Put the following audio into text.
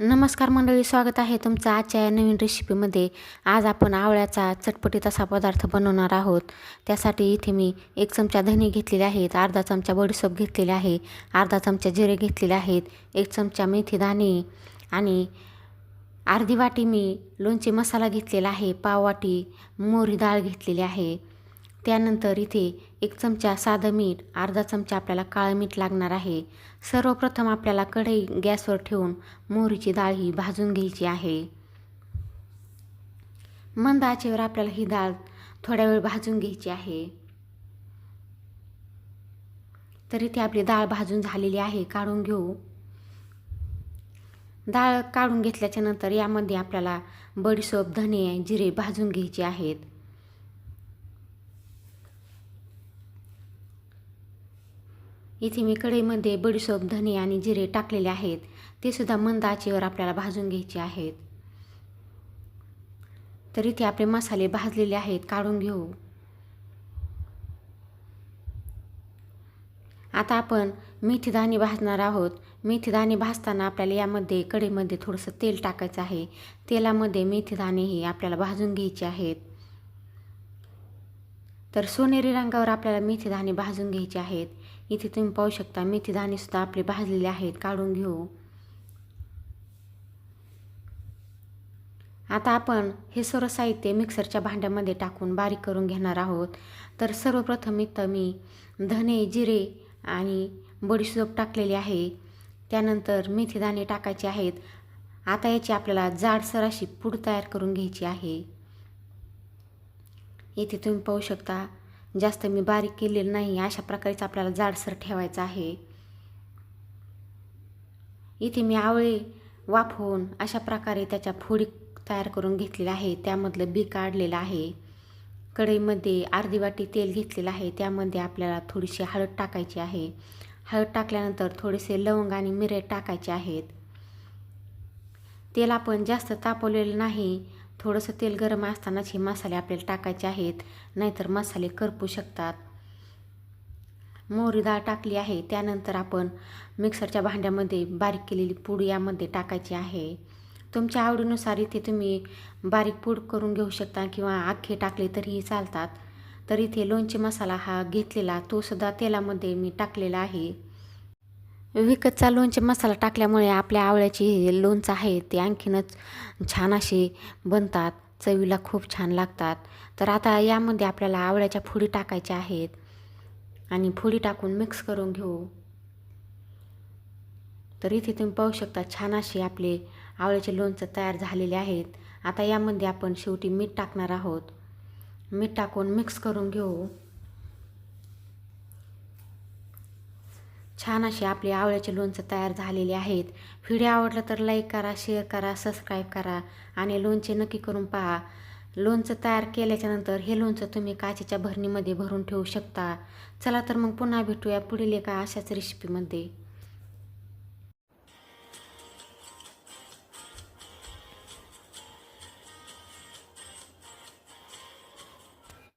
नमस्कार मंडळी स्वागत आहे तुमचं आजच्या या नवीन रेसिपीमध्ये आज आपण आवळ्याचा चटपटीत असा पदार्थ बनवणार आहोत. त्यासाठी इथे मी एक चमचा धने घेतलेले आहेत अर्धा चमचा बडीसोप घेतलेले आहे अर्धा चमचा जिरे घेतलेले आहेत एक चमचा मेथी दाणे आणि अर्धी वाटी मी लोणचे मसाला घेतलेला आहे पाव वाटी मोहरी डाळ घेतलेली आहे. त्यानंतर इथे एक चमचा साधं मीठ अर्धा चमचा आपल्याला काळं मीठ लागणार आहे. सर्वप्रथम आपल्याला कढई गॅसवर ठेवून मोहरीची डाळ ही भाजून घ्यायची आहे. मंद आचेवर आपल्याला ही डाळ थोड्या वेळ भाजून घ्यायची आहे. तर इथे आपली डाळ भाजून झालेली आहे काढून घेऊ. डाळ काढून घेतल्याच्या नंतर यामध्ये आपल्याला बडीसोप धने जिरे भाजून घ्यायचे आहेत. इथे मी कढईमध्ये बडीसोप धने आणि जिरे टाकलेले आहेत. ते सुद्धा मंद आचेवर आपल्याला भाजून घ्यायचे आहेत. तर इथे आपले मसाले भाजलेले आहेत काढून घेऊ. आता आपण मेथी दाणे भाजणार आहोत. मेथी दाणे भाजताना आपल्याला यामध्ये कढईमध्ये थोडंसं तेल टाकायचं आहे. तेलामध्ये मेथी दाणे हे आपल्याला भाजून घ्यायचे आहेत. तर सोनेरी रंगावर आपल्याला मेथी दाणे भाजून घ्यायचे आहेत. इथे तुम्ही पाहू शकता मेथी दाणेसुद्धा आपले भाजलेले आहेत. काढून घेऊ. आता आपण हे सर्व साहित्य मिक्सरच्या भांड्यामध्ये टाकून बारीक करून घेणार आहोत. तर सर्वप्रथम इथं मी धने जिरे आणि बडीशोप टाकलेली आहे. त्यानंतर मेथी दाणे टाकायचे आहेत. आता याची आपल्याला जाडसर अशी पूड तयार करून घ्यायची आहे. इथे तुम्ही पाहू शकता. जास्त मी बारीक केलेलं नाही. अशा प्रकारेच आपल्याला जाडसर ठेवायचं आहे. इथे मी आवळे वाफवून अशा प्रकारे त्याच्या फोडी तयार करून घेतलेल्या आहे. त्यामधलं बी काढलेलं आहे. कढईमध्ये अर्धी वाटी तेल घेतलेलं आहे. त्यामध्ये आपल्याला थोडीशी हळद टाकायची आहे. हळद टाकल्यानंतर थोडेसे लवंग आणि मिरे टाकायचे आहेत. तेल आपण जास्त तापवलेलं नाही. थोडंसं तेल गरम असतानाच हे मसाले आपल्याला टाकायचे आहेत नाहीतर मसाले करपू शकतात. मोहरी डाळ टाकली आहे त्यानंतर आपण मिक्सरच्या भांड्यामध्ये बारीक केलेली पूड यामध्ये टाकायची आहे. तुमच्या आवडीनुसार इथे तुम्ही बारीक पूड करून घेऊ शकता किंवा आखे टाकले तरीही चालतात. तर इथे लोणचे मसाला हा घेतलेला तो सुद्धा तेलामध्ये मी टाकलेला आहे. विकतचा लोणचे मसाला टाकल्यामुळे आपल्या आवळ्याची लोणचं आहे ते आणखीनच छान असे बनतात. चवीला खूप छान लागतात. तर आता यामध्ये आपल्याला आवळ्याच्या फोडी टाकायच्या आहेत. आणि फोडी टाकून मिक्स करून घेऊ. तर इथे तुम्ही पाहू शकता छान असे आपले आवळ्याचे लोणचं तयार झालेले आहेत. आता यामध्ये आपण शेवटी मीठ टाकणार आहोत. मीठ टाकून मिक्स करून घेऊ. छान असे आपले आवळ्याचे लोणचं तयार झालेले आहेत. व्हिडिओ आवडला तर लाईक करा शेअर करा सबस्क्राईब करा आणि लोणचे नक्की करून पहा. लोणचं तयार केल्याच्यानंतर हे लोणचं तुम्ही काचेच्या भरणीमध्ये भरून ठेवू शकता. चला तर मग पुन्हा भेटूया पुढील एका अशाच रेसिपीमध्ये